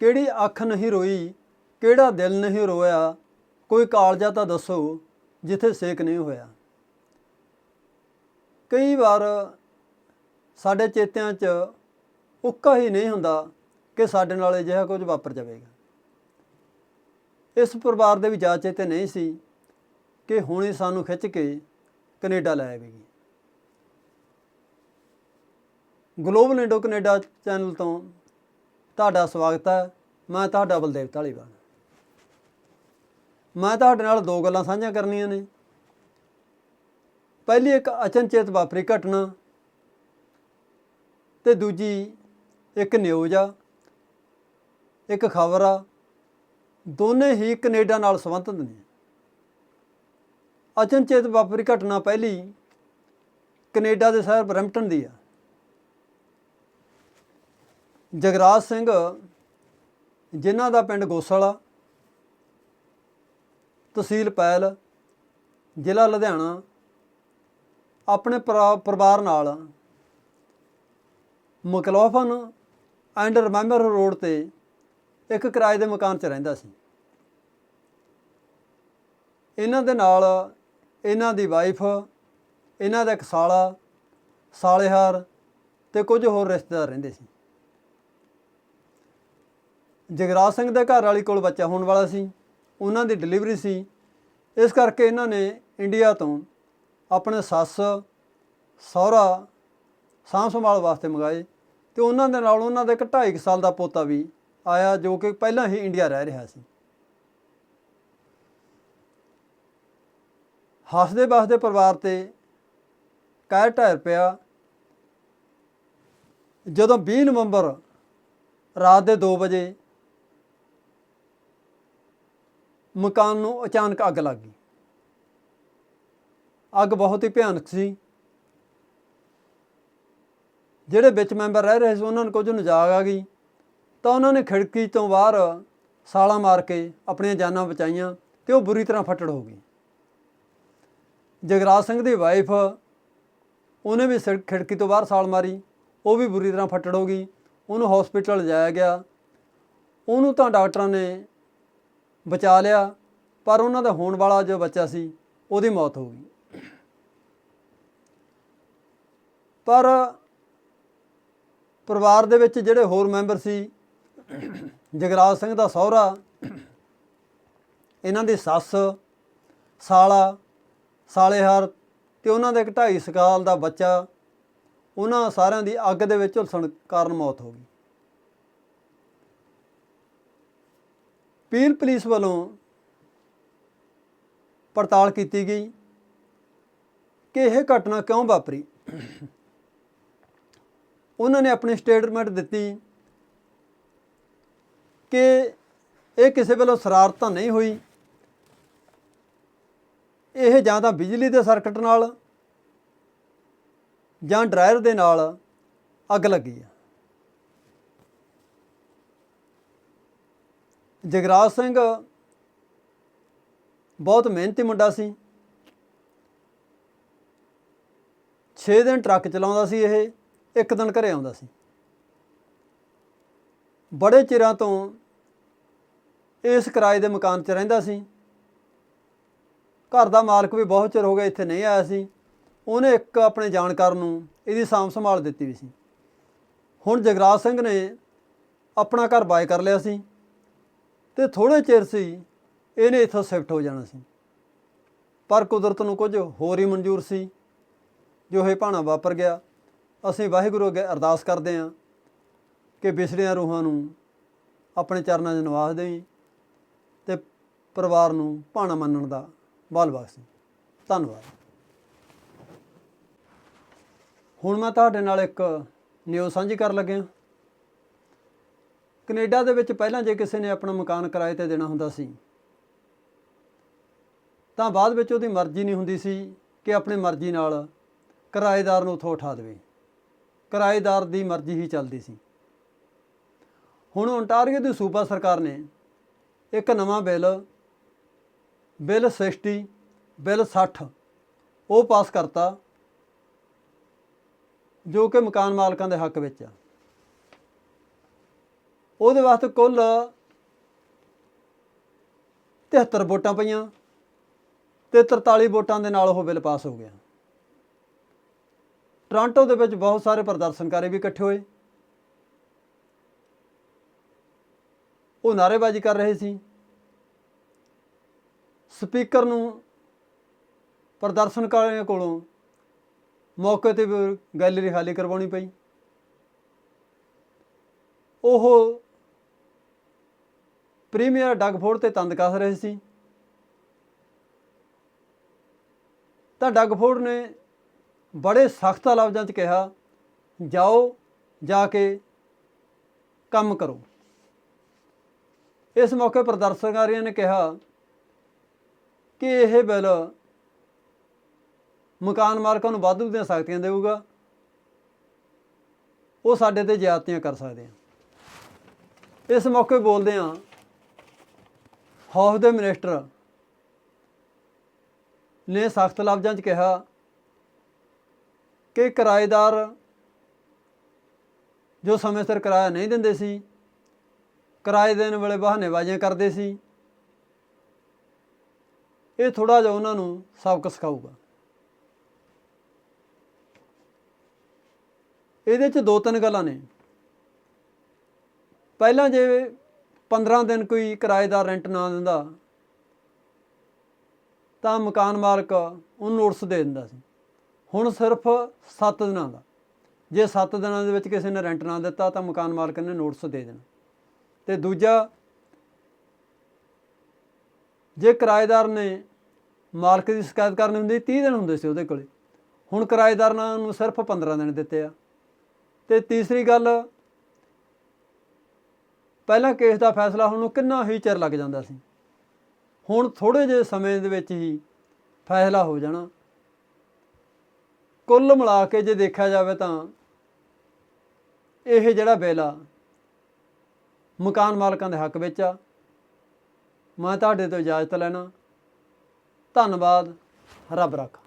ਕਿਹੜੀ ਅੱਖ ਨਹੀਂ ਰੋਈ, ਕਿਹੜਾ ਦਿਲ ਨਹੀਂ ਰੋਇਆ, ਕੋਈ ਕਾਲਜਾ ਤਾਂ ਦੱਸੋ ਜਿੱਥੇ ਸੇਕ ਨਹੀਂ ਹੋਇਆ। ਕਈ ਵਾਰ ਸਾਡੇ ਚੇਤਿਆਂ 'ਚ ਉੱਕਾ ਹੀ ਨਹੀਂ ਹੁੰਦਾ ਕਿ ਸਾਡੇ ਨਾਲ ਅਜਿਹਾ ਕੁਝ ਵਾਪਰ ਜਾਵੇਗਾ। ਇਸ ਪਰਿਵਾਰ ਦੇ ਵੀ ਜਾ ਚੇਤੇ ਨਹੀਂ ਸੀ ਕਿ ਹੁਣੇ ਸਾਨੂੰ ਖਿੱਚ ਕੇ ਕੈਨੇਡਾ ਲੈ ਆਵੇਗੀ। ਗਲੋਬਲ ਇੰਡੋ ਕੈਨੇਡਾ ਚੈਨਲ ਤੋਂ ਤੁਹਾਡਾ ਸਵਾਗਤ ਹੈ। ਮੈਂ ਤੁਹਾਡਾ ਬਲਦੇਵ ਢਾਲੀਵਾਲ ਮੈਂ ਤੁਹਾਡੇ ਨਾਲ ਦੋ ਗੱਲਾਂ ਸਾਂਝੀਆਂ ਕਰਨੀਆਂ ਨੇ। ਪਹਿਲੀ ਇੱਕ ਅਚਨਚੇਤ ਵਾਪਰੀ ਘਟਨਾ ਤੇ ਦੂਜੀ ਇੱਕ ਨਿਊਜ਼ ਆ। ਇੱਕ ਖਬਰ ਆ। ਦੋਨੇ ਹੀ ਕੈਨੇਡਾ ਨਾਲ ਸੰਬੰਧਿਤ ਨੇ। ਅਚਨਚੇਤ ਵਾਪਰੀ ਘਟਨਾ ਪਹਿਲੀ ਕੈਨੇਡਾ ਦੇ ਸ਼ਹਿਰ ਬਰੈਂਪਟਨ ਦੀ ਆ। ਜਗਰਾਜ ਸਿੰਘ, ਜਿਨ੍ਹਾਂ ਦਾ ਪਿੰਡ ਗੋਸਲਾ ਤਹਿਸੀਲ ਪੈਲ, ਜ਼ਿਲ੍ਹਾ ਲੁਧਿਆਣਾ, ਆਪਣੇ ਪਰਿਵਾਰ ਨਾਲ ਮਕਲੋਫਨ ਐਂਡ ਰਿਮੈਂਬਰ ਰੋਡ ਤੇ ਇੱਕ ਕਿਰਾਏ ਦੇ ਮਕਾਨ 'ਚ ਰਹਿੰਦਾ ਸੀ। ਇਹਨਾਂ ਦੇ ਨਾਲ ਇਹਨਾਂ ਦੀ ਵਾਈਫ ਇਹਨਾਂ ਦਾ ਇੱਕ ਸਾਲਾ, ਸਾਲੇਹਾਰ ਤੇ ਕੁਝ ਹੋਰ ਰਿਸ਼ਤੇਦਾਰ ਰਹਿੰਦੇ ਸੀ। ਜਗਰਾਜ ਸਿੰਘ ਦੇ ਘਰ ਵਾਲੀ ਕੋਲ ਬੱਚਾ ਹੋਣ ਵਾਲਾ ਸੀ। ਉਹਨਾਂ ਦੀ ਡਿਲੀਵਰੀ ਸੀ। ਇਸ ਕਰਕੇ ਇਹਨਾਂ ਨੇ ਇੰਡੀਆ ਤੋਂ ਆਪਣੇ ਸੱਸ, ਸਹੁਰਾ, ਸਾਂਭ ਸੰਭਾਲ ਵਾਸਤੇ ਮੰਗਾਏ ਤੇ ਉਹਨਾਂ ਦੇ ਨਾਲ ਉਹਨਾਂ ਦਾ ਇੱਕ 2.5 ਸਾਲ ਦਾ ਪੋਤਾ ਵੀ ਆਇਆ ਜੋ ਕਿ ਪਹਿਲਾਂ ਹੀ ਇੰਡੀਆ ਰਹਿ ਰਿਹਾ ਸੀ। ਹੱਸਦੇ ਵਸਦੇ ਪਰਿਵਾਰ ਤੇ ਕਾਇਰ ਢਹਿਰ ਪਿਆ। ਜਦੋਂ 20 ਨਵੰਬਰ ਰਾਤ ਦੇ 2 ਵਜੇ ਮਕਾਨ ਨੂੰ ਅਚਾਨਕ ਅੱਗ ਲੱਗ ਗਈ। ਅੱਗ ਬਹੁਤ ਹੀ ਭਿਆਨਕ ਸੀ। ਜਿਹੜੇ ਵਿੱਚ ਮੈਂਬਰ ਰਹਿ ਰਹੇ ਸੀ, ਉਹਨਾਂ ਨੂੰ ਕੁਝ ਨਜਾਗ ਆ ਗਈ। ਤਾਂ ਉਹਨਾਂ ਨੇ ਖਿੜਕੀ ਤੋਂ ਬਾਹਰ ਸਾਲਾ ਮਾਰ ਕੇ ਆਪਣੀਆਂ ਜਾਨਾਂ ਬਚਾਈਆਂ ਤੇ ਉਹ ਬੁਰੀ ਤਰ੍ਹਾਂ ਫੱਟੜ ਹੋ ਗਈ। ਜਗਰਾਜ ਸਿੰਘ ਦੀ ਵਾਈਫ ਉਹਨੇ ਵੀ ਸਿਰ- ਖਿੜਕੀ ਤੋਂ ਬਾਹਰ ਸਾਲ ਮਾਰੀ, ਉਹ ਵੀ ਬੁਰੀ ਤਰ੍ਹਾਂ ਫੱਟੜ ਹੋ ਗਈ। ਉਹਨੂੰ ਹਸਪੀਟਲ ਲਿਜਾਇਆ ਗਿਆ। ਉਹਨੂੰ ਤਾਂ ਡਾਕਟਰਾਂ ਨੇ ਬਚਾ ਲਿਆ, ਪਰ ਉਹਨਾਂ ਦਾ ਹੋਣ ਵਾਲਾ ਜੋ ਬੱਚਾ ਸੀ, ਉਹਦੀ ਮੌਤ ਹੋ ਗਈ। ਪਰ ਪਰਿਵਾਰ ਦੇ ਵਿੱਚ ਜਿਹੜੇ ਹੋਰ ਮੈਂਬਰ ਸੀ, ਜਗਰਾਜ ਸਿੰਘ ਦਾ ਸਹੁਰਾ, ਇਹਨਾਂ ਦੀ ਸੱਸ, ਸਾਲਾ, ਸਾਲੇਹਾਰ ਤੇ ਉਹਨਾਂ ਦੇ ਇੱਕ 2.5 ਸਾਲ ਦਾ ਬੱਚਾ, ਉਹਨਾਂ ਸਾਰਿਆਂ ਦੀ ਅੱਗ ਦੇ ਵਿੱਚ ਝੁਲਸਣ ਕਾਰਨ ਮੌਤ ਹੋ ਗਈ। ਪੀਲ ਪੁਲਿਸ ਵੱਲੋਂ ਪੜਤਾਲ ਕੀਤੀ ਗਈ ਕਿ ਇਹ ਘਟਨਾ ਕਿਉਂ ਵਾਪਰੀ। ਉਹਨਾਂ ਨੇ ਆਪਣੀ ਸਟੇਟਮੈਂਟ ਦਿੱਤੀ ਕਿ ਇਹ ਕਿਸੇ ਵੱਲੋਂ ਸ਼ਰਾਰਤਾਂ ਨਹੀਂ ਹੋਈ। ਇਹ ਜਾਂ ਤਾਂ ਬਿਜਲੀ ਦੇ ਸਰਕਟ ਨਾਲ ਜਾਂ ਡਰਾਇਰ ਦੇ ਨਾਲ ਅੱਗ ਲੱਗੀ ਆ। ਜਗਰਾਜ ਸਿੰਘ ਬਹੁਤ ਮਿਹਨਤੀ ਮੁੰਡਾ ਸੀ। 6 ਦਿਨ ਟਰੱਕ ਚਲਾਉਂਦਾ ਸੀ ਇਹ, ਇੱਕ ਦਿਨ ਘਰੇ ਆਉਂਦਾ ਸੀ। ਬੜੇ ਚਿਰਾਂ ਤੋਂ ਇਸ ਕਿਰਾਏ ਦੇ ਮਕਾਨ 'ਚ ਰਹਿੰਦਾ ਸੀ। ਘਰ ਦਾ ਮਾਲਕ ਵੀ ਬਹੁਤ ਚਿਰ ਹੋ ਗਿਆ ਇੱਥੇ ਨਹੀਂ ਆਇਆ ਸੀ। ਉਹਨੇ ਇੱਕ ਆਪਣੇ ਜਾਣਕਾਰ ਨੂੰ ਇਹਦੀ ਸਾਂਭ ਸੰਭਾਲ ਦਿੱਤੀ ਵੀ ਸੀ। ਹੁਣ ਜਗਰਾਜ ਸਿੰਘ ਨੇ ਆਪਣਾ ਘਰ ਬਾਏ ਕਰ ਲਿਆ ਸੀ। ਤੇ ਥੋੜੇ ਚਿਰ ਸੀ, ਇਹਨੇ ਇੱਥੋਂ ਸ਼ਿਫਟ ਹੋ ਜਾਣਾ ਸੀ। ਪਰ ਕੁਦਰਤ ਨੂੰ ਕੁਝ ਹੋਰ ਹੀ ਮਨਜ਼ੂਰ ਸੀ, ਜੋ ਇਹ ਭਾਣਾ ਵਾਪਰ ਗਿਆ। ਅਸੀਂ ਵਾਹਿਗੁਰੂ ਅੱਗੇ ਅਰਦਾਸ ਕਰਦੇ ਹਾਂ ਕਿ ਵਿਛੜੀਆਂ ਰੂਹਾਂ ਨੂੰ ਆਪਣੇ ਚਰਨਾਂ 'ਚ ਨਿਵਾਸ ਦੇਵੀਂ ਤੇ ਪਰਿਵਾਰ ਨੂੰ ਭਾਣਾ ਮੰਨਣ ਦਾ ਬਲ ਬਖਸ਼ੀ। ਧੰਨਵਾਦ। ਹੁਣ ਮੈਂ ਤੁਹਾਡੇ ਨਾਲ ਇੱਕ ਨਿਊਜ਼ ਸਾਂਝੀ ਕਰਨ ਲੱਗਿਆ। ਕੈਨੇਡਾ ਦੇ ਵਿੱਚ ਪਹਿਲਾਂ ਜੇ ਕਿਸੇ ਨੇ ਆਪਣਾ ਮਕਾਨ ਕਿਰਾਏ ਤੇ ਦੇਣਾ ਹੁੰਦਾ ਸੀ, ਤਾਂ ਬਾਅਦ ਵਿੱਚ ਉਹਦੀ ਮਰਜ਼ੀ ਨਹੀਂ ਹੁੰਦੀ ਸੀ ਕਿ ਆਪਣੀ ਮਰਜ਼ੀ ਨਾਲ ਕਿਰਾਏਦਾਰ ਨੂੰ ਉੱਥੋਂ ਉਠਾ ਦੇਵੇ। ਕਿਰਾਏਦਾਰ ਦੀ ਮਰਜ਼ੀ ਹੀ ਚੱਲਦੀ ਸੀ। ਹੁਣ ਓਨਟਾਰੀਓ ਦੀ ਸੂਬਾ ਸਰਕਾਰ ਨੇ ਇੱਕ ਨਵਾਂ ਬਿੱਲ ਬਿੱਲ 60 ਬਿੱਲ 60 ਉਹ ਪਾਸ ਕਰਤਾ ਜੋ ਕਿ ਮਕਾਨ ਮਾਲਕਾਂ ਦੇ ਹੱਕ ਵਿੱਚ ਆ। ਉਹਦੇ ਵਾਸਤੇ ਕੁੱਲ 73 ਵੋਟਾਂ ਪਈਆਂ ਤੇ 43 ਵੋਟਾਂ ਦੇ ਨਾਲ ਉਹ ਬਿੱਲ ਪਾਸ ਹੋ ਗਿਆ। ਟੋਰਾਂਟੋ ਦੇ ਵਿੱਚ ਬਹੁਤ ਸਾਰੇ ਪ੍ਰਦਰਸ਼ਨਕਾਰੀ ਵੀ ਇਕੱਠੇ ਹੋਏ। ਉਹ ਨਾਅਰੇਬਾਜ਼ੀ ਕਰ ਰਹੇ ਸੀ। ਸਪੀਕਰ ਨੂੰ ਪ੍ਰਦਰਸ਼ਨਕਾਰੀਆਂ ਕੋਲੋਂ ਮੌਕੇ ਤੇ ਵੀ ਗੈਲਰੀ ਖਾਲੀ ਕਰਵਾਉਣੀ ਪਈ। ਉਹ ਪ੍ਰੀਮੀਅਰ ਡਗਫੋਰਡ ਤੇ ਤੰਦ ਕਸ ਰਹੇ ਸੀ। ਤਾਂ ਡਗਫੋਰਡ ਨੇ ਬੜੇ ਸਖਤ ਲਫ਼ਜ਼ਾਂ 'ਚ ਕਿਹਾ, ਜਾਓ, ਜਾ ਕੇ ਕੰਮ ਕਰੋ। ਇਸ ਮੌਕੇ ਪ੍ਰਦਰਸ਼ਨਕਾਰੀਆਂ ਨੇ ਕਿਹਾ ਕਿ ਇਹ ਬਿੱਲ ਮਕਾਨ ਮਾਲਕਾਂ ਨੂੰ ਵਾਧੂ ਦੀਆਂ ਸਖਤੀਆਂ ਦੇਊਗਾ। ਉਹ ਸਾਡੇ ਤੇ ਜ਼ਿਆਦਤੀਆਂ ਕਰ ਸਕਦੇ ਆ। ਇਸ ਮੌਕੇ ਬੋਲਦੇ ਆ ਹੌਫ ਦੇ ਮਿਨਿਸਟਰ ਨੇ ਸਖਤ ਲਫ਼ਜ਼ਾਂ 'ਚ ਕਿਹਾ ਕਿ ਕਿਰਾਏਦਾਰ ਜੋ ਸਮੇਂ ਸਿਰ ਕਿਰਾਇਆ ਨਹੀਂ ਦਿੰਦੇ ਸੀ, ਕਿਰਾਏ ਦੇਣ ਵੇਲੇ ਬਹਾਨੇਬਾਜ਼ੀਆਂ ਕਰਦੇ ਸੀ, ਇਹ ਥੋੜਾ ਜਿਹਾ ਉਹਨਾਂ ਨੂੰ ਸਬਕ ਸਿਖਾਊਗਾ। ਇਹਦੇ 'ਚ ਦੋ ਤਿੰਨ ਗੱਲਾਂ ਨੇ। ਪਹਿਲਾਂ ਜੇ 15 ਦਿਨ ਕੋਈ ਕਿਰਾਏਦਾਰ ਰੈਂਟ ਨਾ ਦਿੰਦਾ, ਤਾਂ ਮਕਾਨ ਮਾਲਕ ਉਹਨੂੰ ਨੋਟਿਸ ਦੇ ਦਿੰਦਾ ਸੀ। ਹੁਣ ਸਿਰਫ 7 ਦਿਨਾਂ ਦਾ। ਜੇ 7 ਦਿਨਾਂ ਦੇ ਵਿੱਚ ਕਿਸੇ ਨੇ ਰੈਂਟ ਨਾ ਦਿੱਤਾ, ਤਾਂ ਮਕਾਨ ਮਾਲਕ ਨੇ ਨੋਟਿਸ ਦੇ ਦੇਣਾ। ਤੇ ਦੂਜਾ, ਜੇ ਕਿਰਾਏਦਾਰ ਨੇ ਮਾਲਕ ਦੀ ਸ਼ਿਕਾਇਤ ਕਰਨੀ ਹੁੰਦੀ 30 ਦਿਨ ਹੁੰਦੇ ਸੀ ਉਹਦੇ ਕੋਲੇ। ਹੁਣ ਕਿਰਾਏਦਾਰਾਂ ਨੂੰ ਸਿਰਫ 15 ਦਿਨ ਦਿੱਤੇ ਆ। ਤੇ ਤੀਸਰੀ ਗੱਲ ਪਹਿਲਾਂ ਕੇਸ ਦਾ ਫੈਸਲਾ ਹੋਣ ਨੂੰ ਕਿੰਨਾ ਹੀ ਚਿਰ ਲੱਗ ਜਾਂਦਾ ਸੀ। ਹੁਣ ਥੋੜੇ ਜਿਹੇ ਸਮੇਂ ਦੇ ਵਿੱਚ ਹੀ ਫੈਸਲਾ ਹੋ ਜਾਣਾ। ਕੁੱਲ ਮਿਲਾ ਕੇ ਜੇ ਦੇਖਿਆ ਜਾਵੇ ਤਾਂ ਇਹ ਜਿਹੜਾ ਬਿੱਲ ਆ, ਮਕਾਨ ਮਾਲਕਾਂ ਦੇ ਹੱਕ ਵਿੱਚ ਆ। ਮੈਂ ਤੁਹਾਡੇ ਤੋਂ ਇਜਾਜ਼ਤ ਲੈਣਾ। ਧੰਨਵਾਦ। ਰੱਬ ਰੱਖਾ।